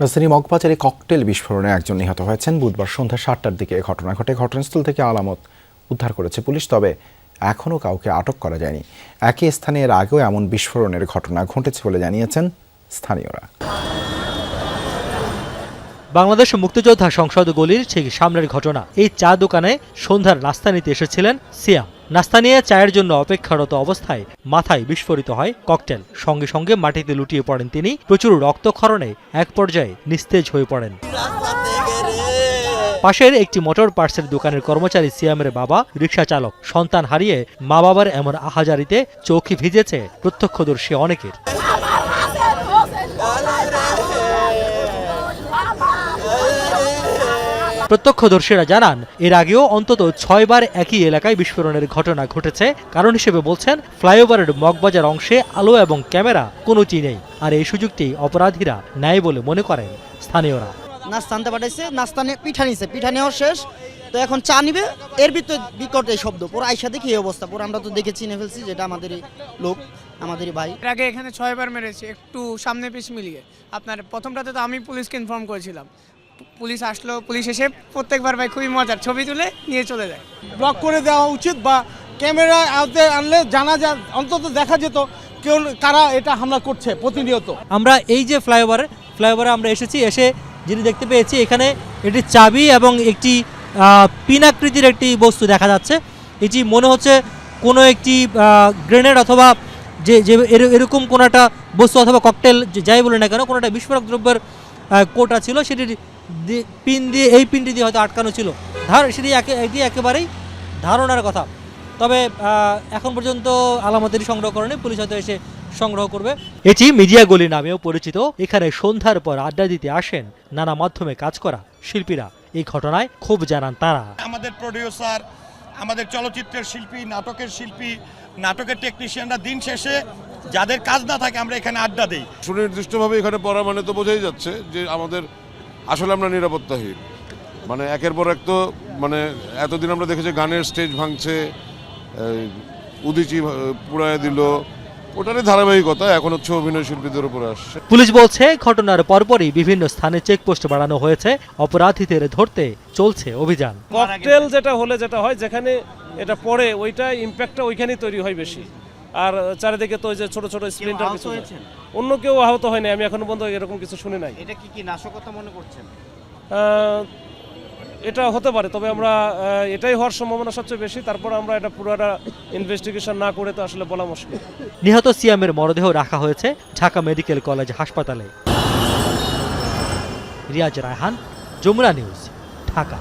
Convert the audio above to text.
রাজধানী মগবাজারে ককটেল বিস্ফোরণে একজন নিহত হয়েছেন। বুধবার সন্ধ্যা সাতটার দিকে ঘটনা ঘটে। ঘটনাস্থল থেকে আলামত উদ্ধার করেছে পুলিশ, তবে এখনও কাউকে আটক করা যায়নি। একই স্থানে এর আগেও এমন বিস্ফোরণের ঘটনা ঘটেছে বলে জানিয়েছেন স্থানীয়রা। বাংলাদেশ মুক্তিযোদ্ধা সংসদ গলির ঠিক সামনের ঘটনা। এই চা দোকানে সন্ধ্যার নাস্তা নিতে এসেছিলেন সিয়াম। নাস্তা নিয়ে চায়ের জন্য অপেক্ষারত অবস্থায় মাথায় বিস্ফোরিত হয় ককটেল। সঙ্গে সঙ্গে মাটিতে লুটিয়ে পড়েন তিনি। প্রচুর রক্তক্ষরণে এক পর্যায়ে নিস্তেজ হয়ে পড়েন। পাশের একটি মোটর পার্টসের দোকানের কর্মচারী সিয়ামের বাবা রিক্সা চালক সন্তান হারিয়ে মা বাবার এমন আহাজারিতে চৌকি ভিজেছে প্রত্যক্ষদর্শী অনেকের। প্রত্যক্ষদর্শীরা জানান এর আগেও অন্তত ছয়বার একই এলাকায় বিস্ফোরণের ঘটনা ঘটেছে। কারণ হিসেবে বলছেন ফ্লাইওভারের মগবাজার অংশে আলো এবং ক্যামেরা কোনোটি নেই। আর এই সুযোগটি অপরাধীরা নেয় বলে মনে করেন স্থানীয়রা। নাস্তা আনতে পাঠাইছে নাস্তা নিয়ে পিঠা নিছে। পিঠা নেওয়ার শেষ তো এখন চা নিবে। এর ভিতরে বিকট এই শব্দ পুরো আইসা দেখি এই অবস্থা। পুরো আমরা তো দেখে চিনে ফেলছি যেটা আমাদেরই লোক আমাদেরই ভাই। এর আগে এখানে ছয়বার মেরেছে একটু সামনে পিছ মিলিয়ে। আপনার প্রথমটাতে তো আমি পুলিশকে ইনফর্ম করেছিলাম। পুলিশ আসলো পুলিশ এসে প্রত্যেকবার ভাই খুবই মজার ছবি তুলে নিয়ে চলে যায়। ব্লক করে দেওয়া উচিত বা ক্যামেরা আনতে আনলে জানা যা অন্তত দেখা যেত কেউ কারা এটা হামলা করছে প্রতিনিয়ত। আমরা এই যে ফ্লাইওভার ফ্লাইওভারে আমরা এসেছি এসে যেটি দেখতে পেয়েছি এখানে একটি চাবি এবং একটি পিনাকৃতির একটি বস্তু দেখা যাচ্ছে। এটি মনে হচ্ছে কোনো একটি গ্রেনেড অথবা যে যে এর- এরকম কোনো একটা বস্তু অথবা ককটেল যাই বলে না কেন কোনো একটা বিস্ফোরক দ্রব্যের কোটা ছিল সেটির পিন দিয়ে এই পিনটি দিয়ে হয়তো আটকানো ছিল। ধার সেটি একে এটি একেবারেই ধারণার কথা। তবে এখন পর্যন্ত আলামতেরই সংগ্রহ করেনি পুলিশ হয়তো এসে সংগ্রহ করবে। এটি মিডিয়া গলি নামেও পরিচিত। এখানে সন্ধ্যার পর আড্ডা দিতে আসেন নানা মাধ্যমে কাজ করা শিল্পীরা। এই ঘটনায় খুব জানান তারা। আমাদের প্রডিউসার আমাদের চলচ্চিত্রের শিল্পী নাটকের শিল্পী নাটকের টেকনিশিয়ানরা দিন শেষে যাদের কাজ না থাকে আমরা এখানে আড্ডা দিই। সুনির্দিষ্টভাবে এখানে পড়া মানে তো বোঝাই যাচ্ছে যে আমাদের আসলে আমরা নিরাপত্তাহীন। মানে একের পর এক তো মানে এতদিন আমরা দেখেছি গানের স্টেজ ভাঙছে উদিচি পুড়ায় দিল। ওটারই ধারাবাহিকতা এখন হচ্ছে অভিনয় শিল্পীদের উপরে আসছে। পুলিশ বলছে ঘটনার পরপরই বিভিন্ন স্থানে চেকপোস্ট বাড়ানো হয়েছে অপরাধীদের ধরতে চলছে অভিযান। ককটেল যেটা হলে যেটা হয় যেখানে এটা পড়ে ওইটা ইম্প্যাক্টটা ওইখানেই তৈরি হয় বেশি। আর চারিদিকে তো ওই যে ছোট ছোট স্প্লিন্টার কিছু অন্য কেউ আহত হয়নি আমি এখনও পর্যন্ত এরকম কিছু শুনি নাই। এটা কি কি নাশকতা মনে করছেন? এটা হতে পারে তবে আমরা এটাই হওয়ার সম্ভাবনা সবচেয়ে বেশি তারপর আমরা এটা পুরোটা ইনভেস্টিগেশন না করে তো আসলে বলা মুশকিল। নিহত সিয়ামের মরদেহ রাখা হয়েছে ঢাকা মেডিকেল কলেজ হাসপাতালে। রিয়াজ রায়হান যমুনা নিউজ ঢাকা।